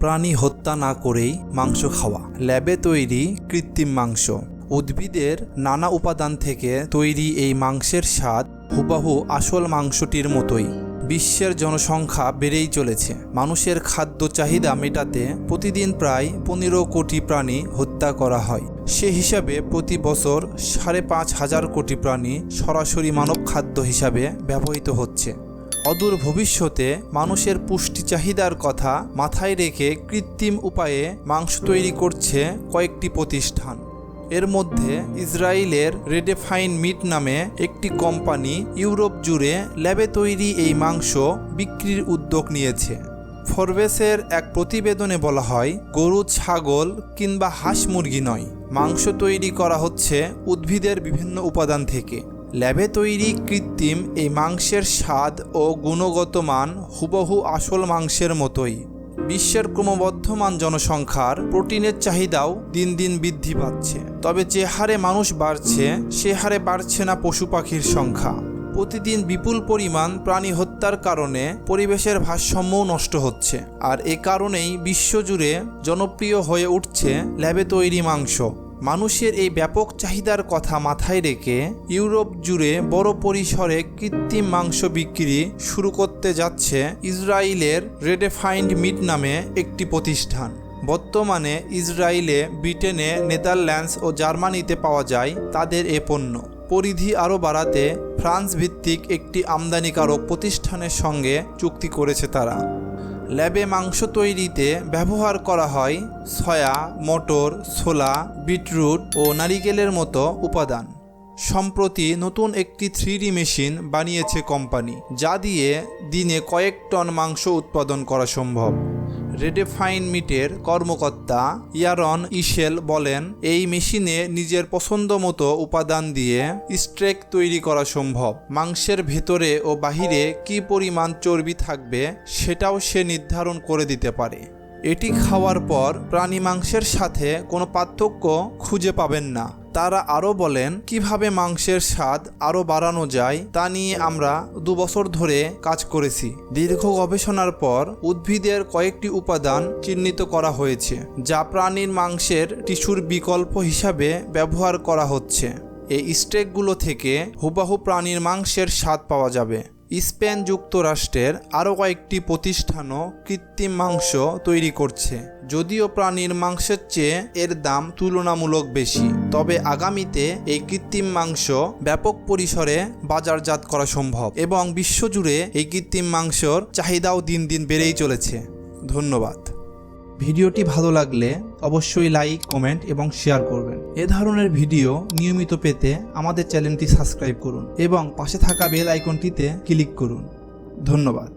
প্রাণী হত্যা না করেই মাংস খাওয়া। ল্যাবে তৈরি কৃত্রিম মাংস। উদ্ভিদের নানা উপাদান থেকে তৈরি এই মাংসের স্বাদ হুবাহু আসল মাংসটির মতোই। বিশ্বের জনসংখ্যা বেড়েই চলেছে। মানুষের খাদ্য চাহিদা মেটাতে প্রতিদিন প্রায় পনেরো কোটি প্রাণী হত্যা করা হয়। সে হিসাবে প্রতি বছর সাড়ে পাঁচ হাজার কোটি প্রাণী সরাসরি মানব খাদ্য হিসাবে ব্যবহৃত হচ্ছে। অদূর ভবিষ্যতে মানুষের পুষ্টি চাহিদার কথা মাথায় রেখে কৃত্রিম উপায়ে মাংস তৈরি করছে কয়েকটি প্রতিষ্ঠান। এর মধ্যে ইসরায়েলের রেডেফাইন মিট নামে একটি কোম্পানি ইউরোপ জুড়ে ল্যাবে তৈরি এই মাংস বিক্রির উদ্যোগ নিয়েছে। ফরবেসের এক প্রতিবেদনে বলা হয়, গরু, ছাগল কিংবা হাঁস মুরগি নয়। মাংস তৈরি করা হচ্ছে উদ্ভিদের বিভিন্ন উপাদান থেকে। ল্যাবে তৈরি কৃত্রিম এই মাংসের স্বাদ ও গুণগত মান হুবহু আসল মাংসের মতোই। বিশ্বের ক্রমবর্ধমান জনসংখ্যার প্রোটিনের চাহিদাও দিন দিন বৃদ্ধি পাচ্ছে। তবে যে হারে মানুষ বাড়ছে, সে হারে বাড়ছে না পশু পাখির সংখ্যা। প্রতিদিন বিপুল পরিমাণ প্রাণী হত্যার কারণে পরিবেশের ভারসাম্যও নষ্ট হচ্ছে। আর এ কারণেই বিশ্বজুড়ে জনপ্রিয় হয়ে উঠছে ল্যাবে তৈরি মাংস। মানুষের এই ব্যাপক চাহিদার কথা মাথায় রেখে ইউরোপ জুড়ে বড় পরিসরে কৃত্রিম মাংস বিক্রি শুরু করতে যাচ্ছে ইসরায়েলের রেডেফাইন্ড মিট নামে একটি প্রতিষ্ঠান। বর্তমানে ইসরায়েলে, ব্রিটেনে, নেদারল্যান্ডস ও জার্মানিতে পাওয়া যায় তাদের এ পণ্য। পরিধি আরও বাড়াতে ফ্রান্স ভিত্তিক একটি আমদানিকারক প্রতিষ্ঠানের সঙ্গে চুক্তি করেছে তারা। ল্যাবে মাংস তৈরিতে ব্যবহার করা হয় সয়া, মটর, ছোলা, বিটরুট ও নারিকেলের মতো উপাদান। সম্প্রতি নতুন একটি থ্রি মেশিন বানিয়েছে কোম্পানি, যা দিয়ে দিনে কয়েক টন মাংস উৎপাদন করা সম্ভব। রেডেফাইন মিটের কর্মকর্তা ইয়ারন ইশেল বলেন, এই মেশিনে নিজের পছন্দ মতো উপাদান দিয়ে স্ট্রেক তৈরি করা সম্ভব। মাংসের ভেতরে ও বাহিরে কি পরিমাণ চর্বি থাকবে সেটাও সে নির্ধারণ করে দিতে পারে। এটি খাওয়ার পর প্রাণী মাংসের সাথে কোনো পার্থক্য খুঁজে পাবেন না। তারা আরও বলেন, কীভাবে মাংসের স্বাদ আরও বাড়ানো যায় তা নিয়ে আমরা দু বছর ধরে কাজ করেছি। দীর্ঘ গবেষণার পর উদ্ভিদের কয়েকটি উপাদান চিহ্নিত করা হয়েছে, যা প্রাণীর মাংসের টিস্যুর বিকল্প হিসাবে ব্যবহার করা হচ্ছে। এই স্টেকগুলো থেকে হুবাহু প্রাণীর মাংসের স্বাদ পাওয়া যাবে। স্পেন যুক্তরাষ্ট্রের আরও কয়েকটি প্রতিষ্ঠানও কৃত্রিম মাংস তৈরি করছে। যদিও প্রাণীর মাংসের চেয়ে এর দাম তুলনামূলক বেশি, তবে আগামীতে এই কৃত্রিম মাংস ব্যাপক পরিসরে বাজারজাত করা সম্ভব এবং বিশ্বজুড়ে এই কৃত্রিম মাংসর চাহিদাও দিন দিন বেড়েই চলেছে। ধন্যবাদ। ভিডিওটি ভালো লাগলে অবশ্যই লাইক, কমেন্ট এবং শেয়ার করবেন। এ ধরনের ভিডিও নিয়মিত পেতে আমাদের চ্যানেলটি সাবস্ক্রাইব করুন এবং পাশে থাকা বেল আইকনটিতে ক্লিক করুন। ধন্যবাদ।